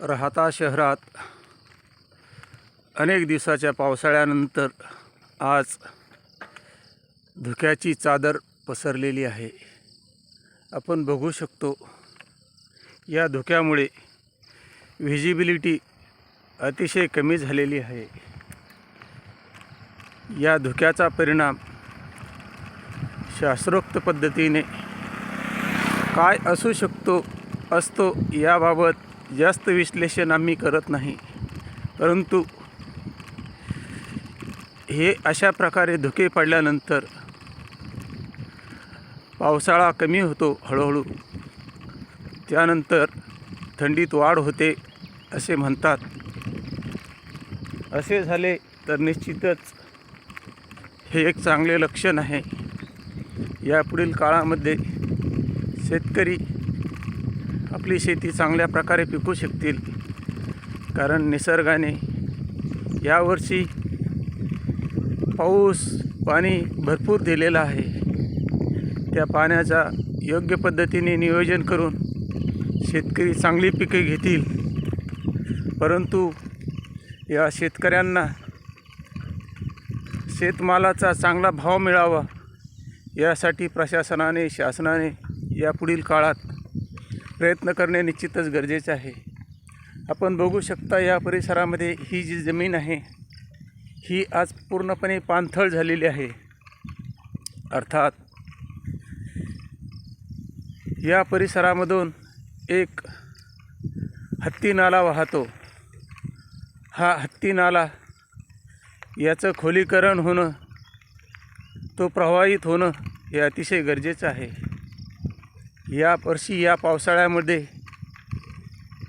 राहता शहरात अनेक दिवसाच्या पावसाळ्यानंतर आज धुक्याची चादर पसरलेली आहे. आपण बघू शकतो या धुक्यामुळे व्हिजिबिलिटी अतिशय कमी झालेली आहे. या धुक्याचा परिणाम शास्त्रोक्त पद्धतीने काय असू शकतो असतो याबाबत जास्त विश्लेषण आम्ही करत नाही. परंतु हे अशा प्रकारे धुके पडल्यानंतर पावसाळा कमी होतो हळूहळू. त्यानंतर थंडीत वाढ होते असे म्हणतात. असे झाले तर निश्चितच हे एक चांगले लक्षण आहे. यापुढील काळामध्ये शेतकरी आपली शेती चांगल्या प्रकारे पिकू शकतील. कारण निसर्गाने यावर्षी पाऊस पाणी भरपूर दिलेलं आहे. त्या पाण्याचा योग्य पद्धतीने नियोजन करून शेतकरी चांगली पिके घेतील. परंतु या शेतकऱ्यांना शेतमालाचा चांगला भाव मिळावा यासाठी प्रशासनाने शासनाने यापुढील काळात प्रयत्न करणे निश्चितच गरजेचे आहे. आपण बघू शकता या परिसरामध्ये ही जी जमीन आहे ही आज पूर्णपणे पाणथळ झालेली आहे. अर्थात या परिसरामधून एक हत्ती नाला वाहतो. हा हत्ती नाला याचं खोलीकरण होणं तो प्रवाहित होणं हे अतिशय गरजेचं आहे. या वर्षी या पावसाळ्यामध्ये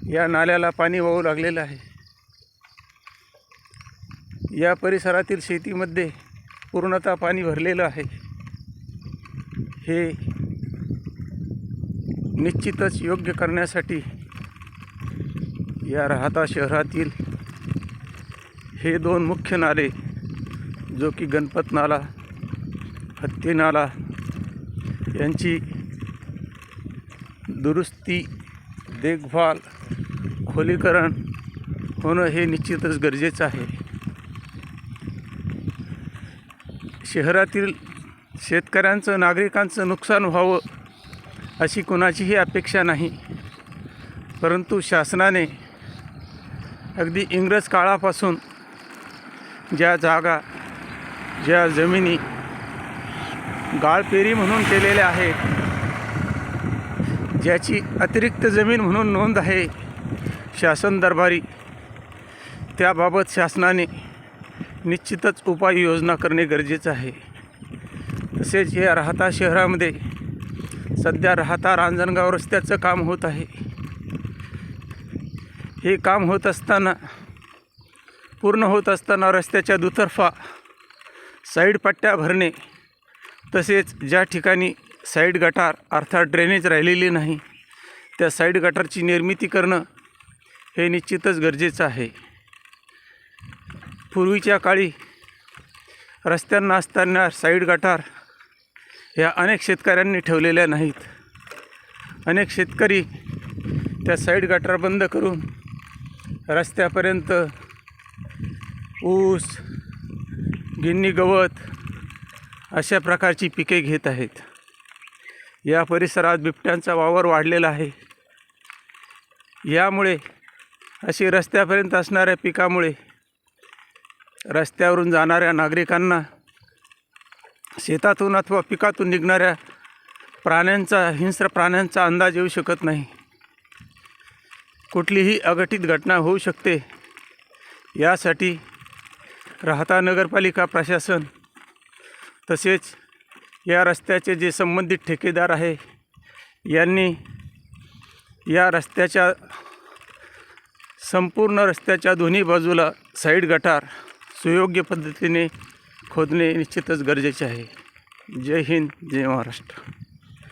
या नाल्याला पाणी वाहू लागलेलं आहे. या परिसरातील शेतीमध्ये पूर्णतः पाणी भरलेलं आहे. हे निश्चितच योग्य करण्यासाठी या राहता शहरातील हे दोन मुख्य नाले जो की गणपत नाला हत्ती नाला यांची दुरुस्ती देखभाल खोलीकरण होणं हे निश्चितच गरजेचं आहे. शहरातील शेतकऱ्यांचं नागरिकांचं नुकसान व्हावं अशी कोणाचीही अपेक्षा नाही. परंतु शासनाने अगदी इंग्रज काळापासून ज्या जागा ज्या जमिनी गाळपेरी म्हणून केलेल्या आहेत ज्याची अतिरिक्त जमीन म्हणून नोंद आहे शासन दरबारी त्याबाबत शासनाने निश्चितच उपाययोजना करणे गरजेचं आहे. तसेच या राहता शहरामध्ये सध्या राहता रांजणगाव रस्त्याचं काम होत आहे. हे काम होत असताना पूर्ण होत असताना रस्त्याच्या दुतर्फा साईड पट्ट्या भरणे तसेच ज्या ठिकाणी साईड गटार अर्थात ड्रेनेज राहिलेली नाही. त्या साईड गटारची निर्मिती करणं हे निश्चितच गरजेचं आहे. पूर्वीच्या काळी रस्त्यांना असताना साईड गटार ह्या अनेक शेतकऱ्यांनी ठेवलेल्या नाहीत. अनेक शेतकरी त्या साईड गटार बंद करून रस्त्यापर्यंत ऊस गिन्नी गवत अशा प्रकारची पिके घेत आहेत. या परिसरात बिबट्यांचा वावर वाढलेला आहे. यामुळे अशी रस्त्यापर्यंत असणाऱ्या पिकामुळे रस्त्यावरून जाणाऱ्या नागरिकांना शेतातून अथवा पिकातून निघणाऱ्या प्राण्यांचा हिंस्र प्राण्यांचा अंदाज येऊ शकत नाही. कुठलीही अघटित घटना होऊ शकते. यासाठी राहता नगरपालिका प्रशासन तसेच या रस्त्याचे जे संबंधित ठेकेदार आहे यांनी या रस्त्याच्या संपूर्ण रस्त्याच्या दोन्ही बाजूला साईड गटार सुयोग्य पद्धतीने खोदणे निश्चितच गरजेचे आहे. जय हिंद जय महाराष्ट्र.